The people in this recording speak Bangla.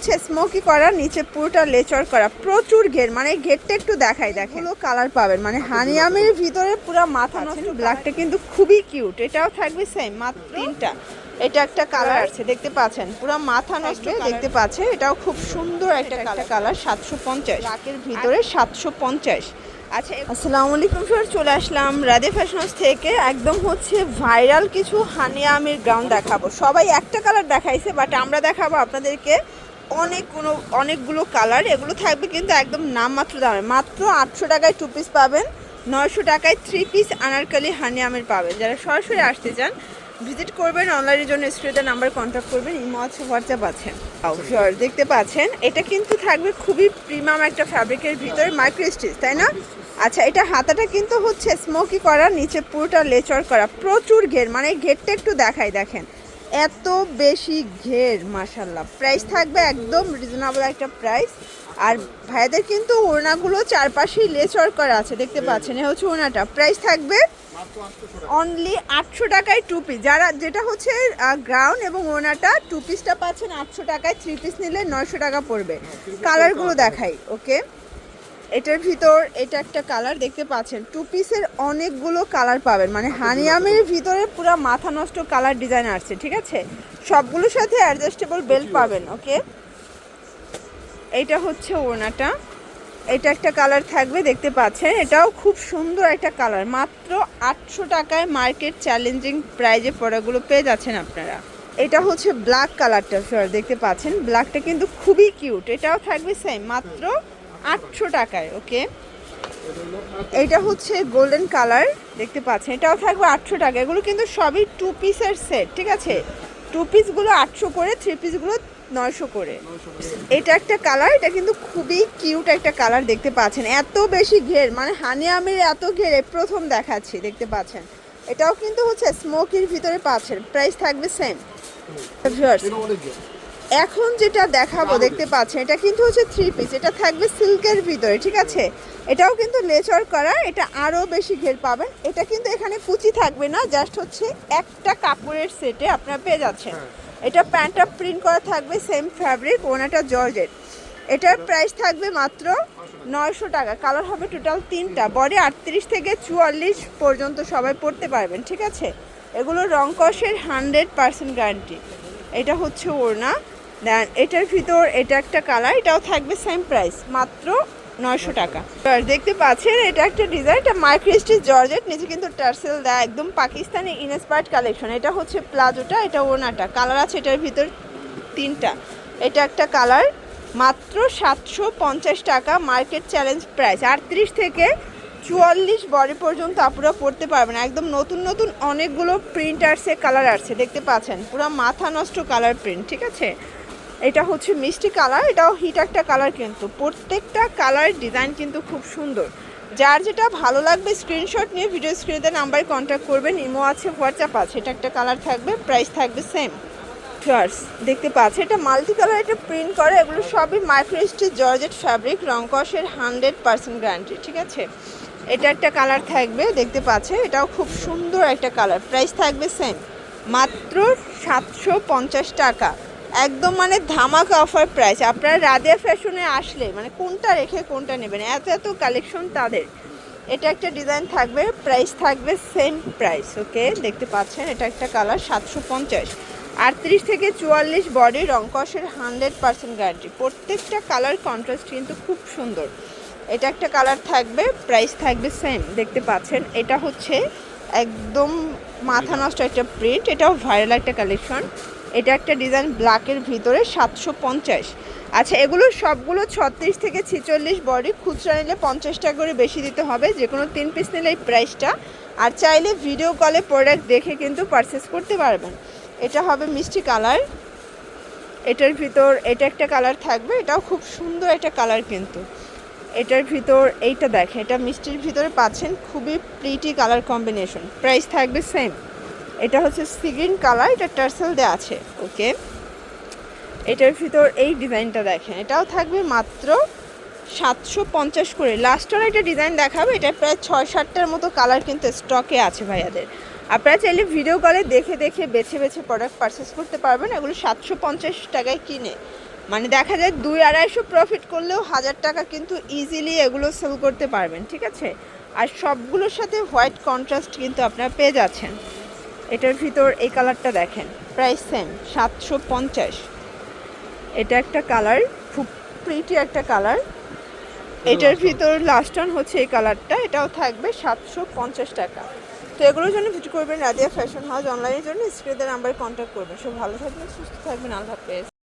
হচ্ছে স্মোকি করা নিচে পুরোটা লেচর করা। প্রচুর ঘের মানে ঘেরটা একটু দেখাই দেখেন। কালার পাবেন মানে হানিয়ামের ভিতরে পুরো মাথা নষ্ট ব্ল্যাকটা কিন্তু খুবই কিউট এটাও থাকবে সেম মাত্র তিনটা। এটা একটা কালার আছে দেখতে পাচ্ছেন পুরো মাথা নষ্ট দেখতে পাচ্ছে এটাও খুব সুন্দর একটা কালার কালার সাতশো পঞ্চাশ। ব্ল্যাকের ভিতরে। সাতশো পঞ্চাশ। আচ্ছা আসসালামু আলাইকুম স্যার চলে আসলাম রাধে ফ্যাশন থেকে। একদম হচ্ছে ভাইরাল কিছু হানিয়া আমির গাউন দেখাবো। সবাই একটা কালার দেখাইছে বাট আমরা দেখাবো আপনাদেরকে অনেকগুলো অনেকগুলো কালার, এগুলো থাকবে কিন্তু একদম নামমাত্র দামে। মাত্র আটশো টাকায় টু পিস পাবেন, নয়শো টাকায় থ্রি পিস আনারকালি হানি আমের পাবেন। যারা সরাসরি আসতে চান ভিজিট করবেন অনলাইনের জন্য স্ক্রিনের নাম্বার কন্ট্যাক্ট করবেন, ইমো আছে হোয়াটসঅ্যাপ আছে। শিওর দেখতে পাচ্ছেন, এটা কিন্তু থাকবে খুবই প্রিমিয়াম একটা ফ্যাব্রিকের ভিতরে মাইক্রো স্টিচ তাই না? আচ্ছা এটা হাতাটা কিন্তু হচ্ছে স্মোকি করা, নিচে পুরোটা লেচর করা, প্রচুর ঘের মানে ঘেরটা একটু দেখাই, দেখেন। এত বেশি ঘের মাসাল্লাহ প্রাইস থাকবে একদম রিজনেবল একটা প্রাইস আর ভাইদের কিন্তু ওড়নাগুলো চারপাশেই লেচর করা আছে দেখতে পাচ্ছেন? এ হচ্ছে ওড়নাটা। প্রাইস থাকবে অনলি আটশো টাকায় টু পিস যারা যেটা হচ্ছে গ্রাউন্ড এবং ওনাটা টু পিসটা পাচ্ছেন আটশো টাকায় থ্রি পিস নিলে নয়শো টাকা পড়বে। কালারগুলো দেখাই ওকে এটার ভিতর এটা একটা কালার দেখতে পাচ্ছেন। টু পিসের অনেকগুলো কালার পাবেন। মানে হানিয়ামের ভিতরে পুরো মাথা নষ্ট কালার ডিজাইন আসছে ঠিক আছে? সবগুলোর সাথে অ্যাডজাস্টেবল বেল্ট পাবেন ওকে এইটা হচ্ছে ওনাটা এটা একটা কালার থাকবে দেখতে পাচ্ছেন? এটাও খুব সুন্দর একটা কালার মাত্র আটশো টাকায় মার্কেট চ্যালেঞ্জিং প্রাইজে পড়াগুলো পেয়ে যাচ্ছেন আপনারা। এটা হচ্ছে ব্ল্যাক কালারটা স্যার দেখতে পাচ্ছেন? ব্ল্যাকটা কিন্তু খুবই কিউট এটাও থাকবে সেম মাত্র আটশো টাকায়, ওকে? এটা হচ্ছে গোল্ডেন কালার, দেখতে পাচ্ছেন। এটাও থাকবে আটশো টাকা। এগুলো কিন্তু সবই টু পিসের সেট ঠিক আছে? টু পিসগুলো আটশো করে থ্রি পিসগুলো নয়শো করে। এটা একটা কালার, এটা কিন্তু খুবই কিউট একটা কালার দেখতে পাচ্ছেন। এত বেশি ঘের মানে হানি আমের এত ঘেরে প্রথম দেখাচ্ছি, দেখতে পাচ্ছেন। এটাও কিন্তু হচ্ছে স্মোকির ভিতরে পাচ্ছেন। প্রাইস থাকবে সেম এখন যেটা দেখাবো দেখতে পাচ্ছেন এটা কিন্তু হচ্ছে থ্রি পিস এটা থাকবে সিল্কের ভিতরে ঠিক আছে? এটাও কিন্তু লেচার করা এটা আরও বেশি ঘের পাবেন। এটা কিন্তু এখানে কুচি থাকবে না জাস্ট হচ্ছে একটা কাপড়ের সেটে আপনারা পেয়ে যাচ্ছেন। এটা প্যান্টটা প্রিন্ট করা থাকবে সেম ফ্যাব্রিক ওনাটা জর্জেট। এটার প্রাইস থাকবে মাত্র নয়শো টাকা কালার হবে টোটাল তিনটা। বডি আটত্রিশ থেকে চুয়াল্লিশ পর্যন্ত সবাই পড়তে পারবেন ঠিক আছে? এগুলো রং কষের হান্ড্রেড পার্সেন্ট গ্যারান্টি এটা হচ্ছে ওড়না। দেন, এটার ভিতর এটা একটা কালার, এটাও থাকবে সেম প্রাইস মাত্র নয়শো টাকা। আর দেখতে পাচ্ছেন, এটা একটা ডিজাইন এটা মাইক্রিস্টি জর্জেট নিচে কিন্তু টার্সেল দেয়, একদম পাকিস্তানি ইনস্পায়ার্ড কালেকশন এটা হচ্ছে প্লাজোটা এটা ওনাটা। কালার আছে এটার ভিতর তিনটা। এটা একটা কালার মাত্র সাতশো পঞ্চাশ টাকা মার্কেট চ্যালেঞ্জ প্রাইস আটত্রিশ থেকে চুয়াল্লিশ বডি পর্যন্ত আপনারা পড়তে পারবেন। একদম নতুন নতুন অনেকগুলো প্রিন্ট আসছে কালার আসছে। দেখতে পাচ্ছেন, পুরো মাথা নষ্ট কালার প্রিন্ট ঠিক আছে? এটা হচ্ছে মিষ্টি কালার, এটাও হিট একটা কালার কিন্তু। প্রত্যেকটা কালার ডিজাইন কিন্তু খুব সুন্দর। যার যেটা ভালো লাগবে স্ক্রিনশট নিয়ে ভিডিও স্ক্রিনে নাম্বারে কন্ট্যাক্ট করবেন, ইমো আছে হোয়াটসঅ্যাপ আছে, এটা একটা কালার থাকবে প্রাইস থাকবে সেম ফিয়ার্স দেখতে পাচ্ছি, এটা মাল্টি কালার এটা প্রিন্ট করে, এগুলো সবই মাইক্রোস্টি জর্জেট ফ্যাব্রিক রংকসের হান্ড্রেড পার্সেন্ট গ্যারান্টি ঠিক আছে? এটা একটা কালার থাকবে, দেখতে পাচ্ছে, এটাও খুব সুন্দর একটা কালার প্রাইস থাকবে সেম মাত্র সাতশো পঞ্চাশ টাকা। একদম মানে ধামাকা অফার প্রাইস আপনারা রাধিয়া ফ্যাশনে আসলে মানে কোনটা রেখে কোনটা নেবেন? এত এত কালেকশন তাদের। এটা একটা ডিজাইন থাকবে প্রাইস থাকবে সেম প্রাইস ওকে দেখতে পাচ্ছেন, এটা একটা কালার সাতশো পঞ্চাশ। আটত্রিশ থেকে চুয়াল্লিশ বডি রংকসের হান্ড্রেড পার্সেন্ট গ্যারান্টি প্রত্যেকটা কালার কন্ট্রাস্ট কিন্তু খুব সুন্দর। এটা একটা কালার থাকবে প্রাইস থাকবে সেম দেখতে পাচ্ছেন, এটা হচ্ছে একদম মাথা নষ্ট একটা প্রিন্ট এটাও ভাইরাল একটা কালেকশন এটা একটা ডিজাইন ব্ল্যাকের ভিতরে সাতশো পঞ্চাশ। আচ্ছা এগুলো সবগুলো ছত্রিশ থেকে ছেচল্লিশ বডি। খুচরা নিলে পঞ্চাশ টাকা করে বেশি দিতে হবে যে কোনো তিন পিস নিলে এই প্রাইসটা। আর চাইলে ভিডিও কলে প্রোডাক্ট দেখে কিন্তু পারচেস করতে পারবেন। এটা হবে মিষ্টি কালার। এটার ভিতর এটা একটা কালার থাকবে, এটাও খুব সুন্দর একটা কালার কিন্তু। এটার ভিতর এইটা দেখেন, এটা মিষ্টির ভিতরে পাচ্ছেন খুবই প্রিটি কালার কম্বিনেশন প্রাইস থাকবে সেম এটা হচ্ছে সিগ্রিন কালার, এটা টার্সেল দেওয়া আছে, ওকে। এটার ভিতর এই ডিজাইনটা দেখেন, এটাও থাকবে মাত্র সাতশো পঞ্চাশ করে। লাস্টের একটা ডিজাইন দেখাবে, এটা প্রায় ছয় সাতটার মতো কালার কিন্তু স্টকে আছে ভাইয়াদের। আপনারা চাইলে ভিডিও কলে দেখে দেখে বেছে বেছে প্রোডাক্ট পারচেস করতে পারবেন, এগুলো সাতশো পঞ্চাশ টাকায় কিনে। মানে দেখা যায় দুই আড়াইশো প্রফিট করলেও হাজার টাকা কিন্তু ইজিলি এগুলো সেল করতে পারবেন, ঠিক আছে? আর সবগুলোর সাথে হোয়াইট কন্ট্রাস্ট কিন্তু আপনারা পেয়ে যাচ্ছেন। এটার ভিতর এই কালারটা দেখেন। প্রাইস সেম সাতশো পঞ্চাশ। এটা একটা কালার খুব প্রিটি একটা কালার। এটার ভিতর লাস্ট অন হচ্ছে এই কালারটা এটাও থাকবে সাতশো পঞ্চাশ টাকা। তো এগুলোর জন্য ভিজিট করবেন রাদিয়া ফ্যাশন হাউস অনলাইনের জন্য স্ক্রিনের নাম্বারে কন্ট্যাক্ট করবেন। সব ভালো থাকবেন সুস্থ থাকবেন আল্লাহ হাফেজ।